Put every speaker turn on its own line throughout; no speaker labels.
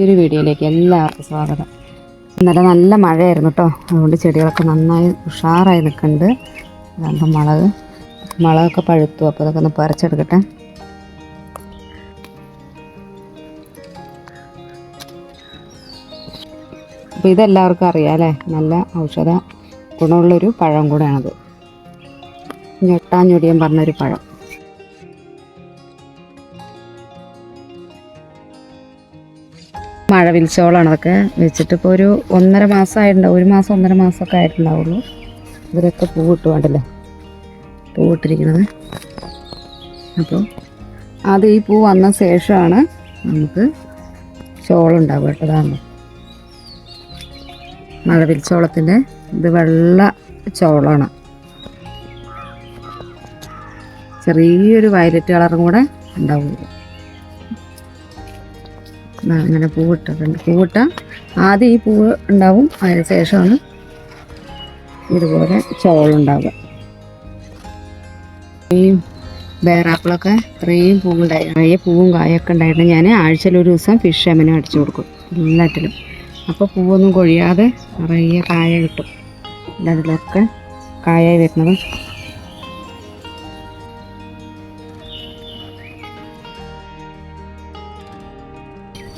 ഒരു വീഡിയോയിലേക്ക് എല്ലാവർക്കും സ്വാഗതം. ഇന്നലെ നല്ല മഴയായിരുന്നു കേട്ടോ അതുകൊണ്ട് ചെടികളൊക്കെ നന്നായി ഉഷാറായി നിൽക്കുന്നുണ്ട്. അതാകുമ്പോൾ മുളക്. മുളകൊക്കെ പഴുത്തു. അപ്പോൾ അതൊക്കെ ഒന്ന് പറിച്ചെടുക്കട്ടെ. അപ്പോൾ ഇതെല്ലാവർക്കും അറിയാം അല്ലേ? നല്ല ഔഷധ ഗുണമുള്ളൊരു പഴം കൂടെയാണത്. ഞൊട്ടാഞ്ഞൊടിയൻ പറഞ്ഞൊരു പഴം. മഴ വിളിച്ചോളാണ് അതൊക്കെ വെച്ചിട്ട് ഇപ്പോൾ ഒരു ഒന്നര മാസമായിട്ടുണ്ടാവും ഒരു മാസം ഒന്നര മാസമൊക്കെ ആയിട്ടുണ്ടാവുള്ളൂ. ഇതിലൊക്കെ പൂവിട്ട് പൂ പൂവിട്ടിരിക്കുന്നത് അപ്പോൾ അത് ഈ പൂ വന്ന ശേഷമാണ് നമുക്ക് ചോളുണ്ടാവുക കേട്ടോ. അതാണ് മഴ വിളിച്ചോളത്തിന്റെ ഇത് വെള്ള ചോളമാണ് ചെറിയൊരു വയലറ്റ് കളറും കൂടെ ഉണ്ടാവും ഇങ്ങനെ പൂവിട്ടിട്ടുണ്ട് പൂവിട്ട. ആദ്യം ഈ പൂവ് ഉണ്ടാവും അതിന് ശേഷമാണ് ഇതുപോലെ ചോളുണ്ടാവുക ഈ ബേറാപ്പിളൊക്കെ ഇത്രയും പൂവുണ്ടായി നിറയെ പൂവും കായൊക്കെ ഉണ്ടായിട്ട് ഞാൻ ആഴ്ചയിൽ ഒരു ദിവസം ഫിഷ് അമ്മനും അടിച്ചു കൊടുക്കും എല്ലാറ്റിലും. അപ്പോൾ പൂവൊന്നും കൊഴിയാതെ നിറയെ കായ കിട്ടും. അതിലൊക്കെ കായായി വരുന്നത്.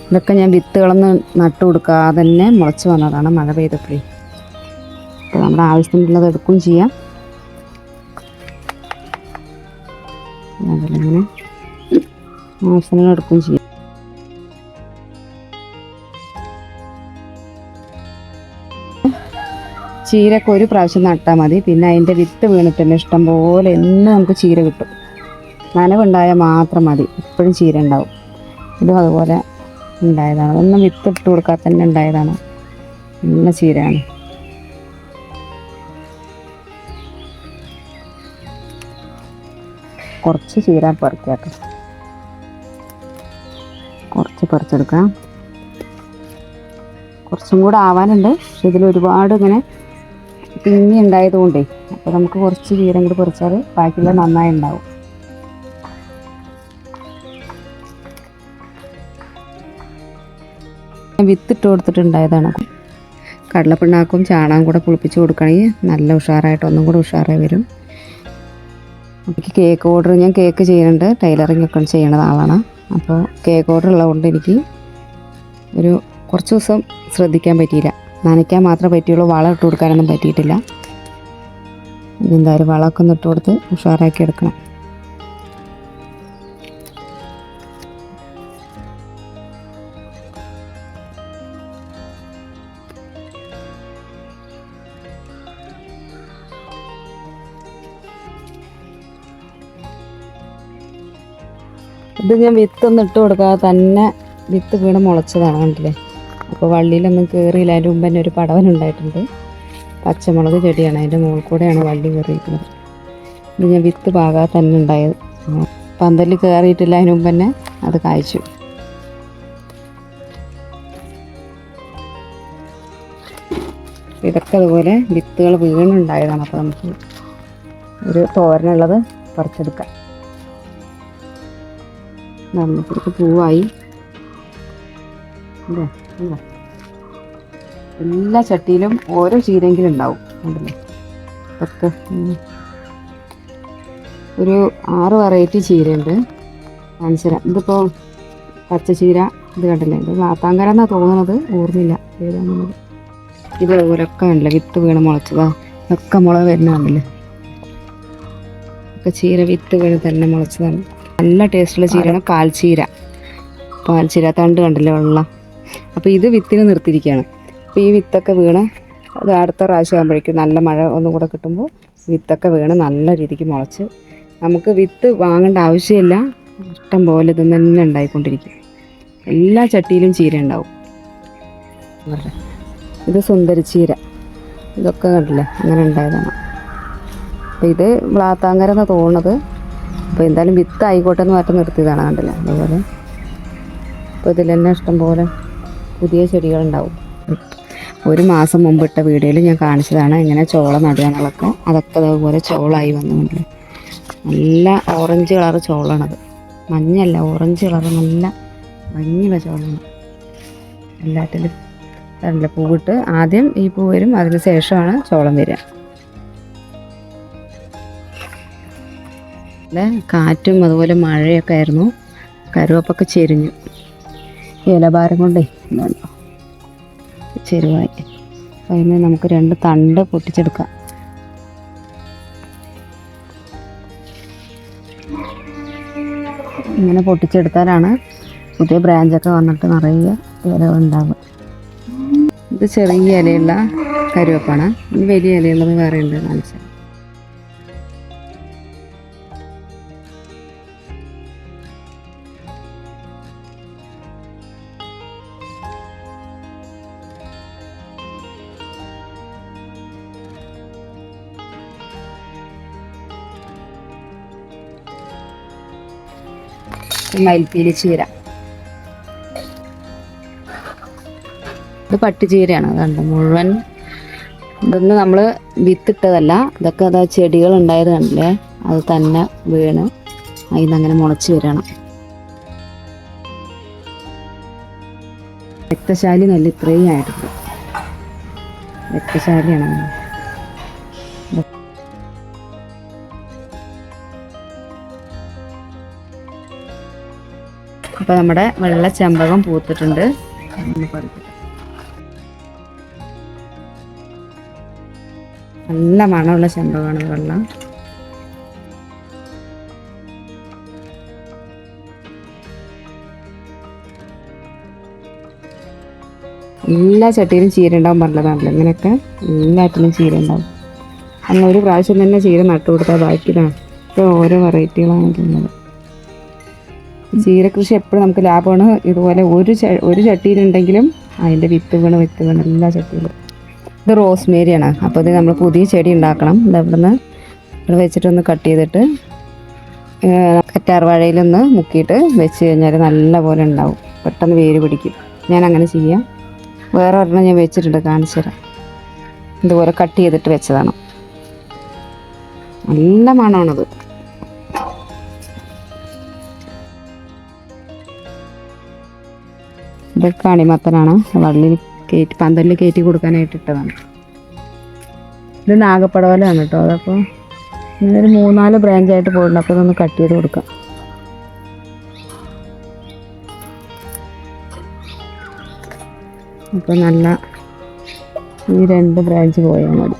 ഇതൊക്കെ ഞാൻ വിത്തുകളൊന്നും നട്ടു കൊടുക്കാതെ തന്നെ മുളച്ച് വന്നതാണ് മഴ പെയ്തപ്പോഴേ. അപ്പോൾ നമ്മുടെ ആവശ്യത്തിനുള്ളത് എടുക്കുകയും ചെയ്യാം. അതല്ല ഇങ്ങനെ ആവശ്യത്തിന് ചെയ്യാം. ചീരക്ക് ഒരു പ്രാവശ്യം നട്ടാൽ മതി പിന്നെ അതിന്റെ വിത്ത് വീണിട്ടുണ്ട്. ഇഷ്ടം പോലെ എന്നും നമുക്ക് ചീര കിട്ടും. നനവുണ്ടായാൽ മാത്രം മതി എപ്പോഴും ചീര ഉണ്ടാവും. ഇതും അതുപോലെ ഉണ്ടായതാണ്. ഒന്നും വിത്തിട്ട് കൊടുക്കാൻ തന്നെ ഉണ്ടായതാണ്. നല്ല ചീരയാണ് കുറച്ച് ചീര പറിക്കാട്ടോ കുറച്ച് പറിച്ചെടുക്കാം കുറച്ചും കൂടെ ആവാനുണ്ട്. പക്ഷെ ഇതിൽ ഒരുപാട് ഇങ്ങനെ തിങ്ങി ഉണ്ടായതുകൊണ്ടേ അപ്പോൾ നമുക്ക് കുറച്ച് ചീരം കൂടി പറിച്ചാൽ ബാക്കിയുള്ള നന്നായി ഉണ്ടാവും. വിത്തിട്ട് കൊടുത്തിട്ടുണ്ടായതാണ്. കടലപ്പിണ്ണാക്കും ചാണകം കൂടെ പുളിപ്പിച്ച് കൊടുക്കുകയാണെങ്കിൽ നല്ല ഉഷാറായിട്ട് ഒന്നും കൂടെ ഉഷാറായി വരും. എനിക്ക് കേക്ക് ഓർഡർ ഞാൻ കേക്ക് ചെയ്യുന്നുണ്ട്. ടൈലറിംഗ് ഒക്കെ ചെയ്യുന്ന ആളാണ്. അപ്പോൾ കേക്ക് ഓർഡർ ഉള്ളതുകൊണ്ട് എനിക്ക് ഒരു കുറച്ച് ദിവസം ശ്രദ്ധിക്കാൻ പറ്റിയില്ല. നനയ്ക്കാൻ മാത്രമേ പറ്റിയുള്ളൂ. വളം ഇട്ട് കൊടുക്കാനൊന്നും പറ്റിയിട്ടില്ല. എന്തായാലും വളമൊക്കെ ഒന്ന് ഇട്ട് കൊടുത്ത് ഉഷാറാക്കി എടുക്കണം. ഇത് ഞാൻ വിത്തൊന്നും ഇട്ട് കൊടുക്കാതെ തന്നെ വിത്ത് വീണ് മുളച്ചതാണ് കണ്ടില്ലേ? അപ്പോൾ വള്ളിയിലൊന്നും കയറിയില്ല അതിന്റെ മുമ്പ് തന്നെ ഒരു പടവൻ ഉണ്ടായിട്ടുണ്ട്. പച്ചമുളക് ചെടിയാണ്. അതിന്റെ മുകളിൽ കൂടെയാണ് വള്ളി കയറിയിരിക്കുന്നത് ഇത് ഞാൻ വിത്ത് പാകാതെ തന്നെ ഉണ്ടായത്. പന്തലിൽ കയറിയിട്ടില്ല അതിന് മുമ്പ് തന്നെ അത് കായ്ച്ചു. ഇതൊക്കെ അതുപോലെ വിത്തുകൾ വീണുണ്ടായതാണ്. അപ്പോൾ നമുക്ക് ഒരു തോരനുള്ളത് പറിച്ചെടുക്കാം. നമ്മൾക്ക് പൂവായി. എല്ലാ ചട്ടിയിലും ഓരോ ചീരെങ്കിലും ഉണ്ടാവും. ഇതൊക്കെ ഒരു ആറ് വെറൈറ്റി ചീരയുണ്ട്. കാണിച്ചുതരാം. ഇതിപ്പോൾ പച്ചച്ചീര ഇത് കണ്ടില്ലേ? ഇത് വാത്താങ്കര എന്നാണ് തോന്നുന്നത് ഓർമ്മയില്ല. ഏതാണെന്നുള്ളത് ഇത് ഓരൊക്കെ ഉണ്ടല്ലേ വിത്ത് വീണ് മുളച്ചതാ. ഇതൊക്കെ മുളക് വരുന്ന കണ്ടില്ലേ ഒക്കെ ചീര വിത്ത് വീണ് തന്നെ മുളച്ചതാണ്. നല്ല ടേസ്റ്റുള്ള ചീരയാണ് പാൽച്ചീര പാൽച്ചീര തണ്ട് കണ്ടില്ലേ വെള്ളം. അപ്പോൾ ഇത് വിത്തിന് നിർത്തിയിരിക്കുകയാണ്. അപ്പോൾ ഈ വിത്തൊക്കെ വീണ് അത് അടുത്ത പ്രാവശ്യം ആകുമ്പോഴേക്കും നല്ല മഴ ഒന്നും കൂടെ കിട്ടുമ്പോൾ വിത്തൊക്കെ വീണ് നല്ല രീതിക്ക് മുളച്ച്. നമുക്ക് വിത്ത് വാങ്ങേണ്ട ആവശ്യമില്ല. ഇഷ്ടം പോലെ ഇത് തന്നെ ഉണ്ടായിക്കൊണ്ടിരിക്കും. എല്ലാ ചട്ടിയിലും ചീര ഉണ്ടാവും. ഇത് സുന്ദരിച്ചീര ഇതൊക്കെ കണ്ടില്ലേ അങ്ങനെ ഉണ്ടായതാണ്. അപ്പോൾ ഇത് വ്ളാത്താങ്കര എന്ന് തോന്നുന്നത്. അപ്പോൾ എന്തായാലും വിത്ത് ആയിക്കോട്ടെ എന്ന് മാറ്റം നിർത്തിയതാണ് കണ്ടില്ല? അതുപോലെ അപ്പോൾ ഇതിൽ തന്നെ ഇഷ്ടം പോലെ പുതിയ ചെടികളുണ്ടാവും. ഒരു മാസം മുമ്പ് ഇട്ട വീഡിയോയിൽ ഞാൻ കാണിച്ചതാണ് ഇങ്ങനെ ചോള നടുകയെന്നുള്ളതൊക്കെ അതൊക്കെ അതുപോലെ ചോളായി വന്നുകൊണ്ട്. നല്ല ഓറഞ്ച് കളർ ചോളാണത്. മഞ്ഞല്ല ഓറഞ്ച് കളർ നല്ല മഞ്ഞുള്ള ചോളാണ്. എല്ലാറ്റിലും നല്ല പൂവിട്ട് ആദ്യം ഈ പൂ വരും അതിന് ശേഷമാണ് ചോളം വരിക. കാറ്റും അതുപോലെ മഴയൊക്കെ ആയിരുന്നു. കരുവപ്പൊക്കെ ചെരിഞ്ഞു. ഇലഭാരം കൊണ്ടേ ചെരുവായി. അതിന് നമുക്ക് രണ്ട് തണ്ട് പൊട്ടിച്ചെടുക്കാം. ഇങ്ങനെ പൊട്ടിച്ചെടുത്താലാണ് പുതിയ ബ്രാഞ്ചൊക്കെ വന്നിട്ട് നിറയെ ഇല ഉണ്ടാവുക ഇത് ചെറിയ ഇലയുള്ള കരുവേപ്പാണ്. വലിയ ഇലയുള്ളത് വേറെ ഉണ്ട് കാണിച്ചത് മയിൽപ്പീലി ചീര. ഇത് പട്ടുചീരയാണ് അതുണ്ട് മുഴുവൻ ഇതൊന്നും നമ്മൾ വിത്തിട്ടതല്ല ഇതൊക്കെ അതാ ചെടികൾ ഉണ്ടായത് കണ്ടില്ലേ? അത് തന്നെ വീണ് അതിന്ന് അങ്ങനെ മുളച്ച് വരണം. രക്തശാലി നെല്ല് ഇത്രയും ആയിട്ടുണ്ട് രക്തശാലിയാണ്. അപ്പോൾ നമ്മുടെ വെള്ള ചെമ്പകം പൂത്തിട്ടുണ്ട്. നല്ല മണമുള്ള ചെമ്പകമാണ് വെള്ളം. എല്ലാ ചട്ടിയിലും ചീര ഉണ്ടാവും പറഞ്ഞതാണല്ലോ ഇങ്ങനെയൊക്കെ എല്ലാറ്റിലും ചീര ഉണ്ടാവും അങ്ങനെ ഒരു പ്രാവശ്യം തന്നെ ചീര നട്ടു കൊടുത്താൽ ബാക്കിയതാണ് ഇപ്പോൾ ഓരോ വെറൈറ്റികളാണ് തിന്നത് ചീര കൃഷി എപ്പോഴും നമുക്ക് ലാഭമാണ്. ഇതുപോലെ ഒരു ഒരു ചട്ടിയിലുണ്ടെങ്കിലും അതിന്റെ വിത്ത് വീണ് വിത്ത് വീണ് എല്ലാ ചട്ടിയിലും. ഇത് റോസ്മേരിയാണ്. അപ്പോൾ ഇത് നമ്മൾ പുതിയ ചെടി ഉണ്ടാക്കണം. ഇത് അവിടുന്ന് ഇവിടെ വെച്ചിട്ടൊന്ന് കട്ട് ചെയ്തിട്ട് കറ്റാർവാഴയിലൊന്ന് മുക്കിയിട്ട് വെച്ച് കഴിഞ്ഞാൽ നല്ല പോലെ ഉണ്ടാവും. പെട്ടെന്ന് വേര് പിടിക്കും. ഞാൻ അങ്ങനെ ചെയ്യാം. വേറെ ഒരെണ്ണം ഞാൻ വെച്ചിട്ടുണ്ട്. കാണിച്ചു തരാം. ഇതുപോലെ കട്ട് ചെയ്തിട്ട് വെച്ചതാണ്. നല്ല മണമാണത്. ഇത് കാണിമത്തനാണ് വള്ളി കയറ്റി പന്തലിൽ കയറ്റി കൊടുക്കാനായിട്ട് ഇട്ടതാണ്. ഇത് നാഗപ്പടവലാണ് കേട്ടോ. അതപ്പോൾ ഇന്നൊരു മൂന്നാൽ ബ്രാഞ്ചായിട്ട് പോയിട്ടുണ്ട്. അപ്പോൾ ഇതൊന്ന് കട്ട് ചെയ്ത് കൊടുക്കാം. അപ്പോൾ നല്ല ഈ രണ്ട് ബ്രാഞ്ച് പോയാൽ മതി.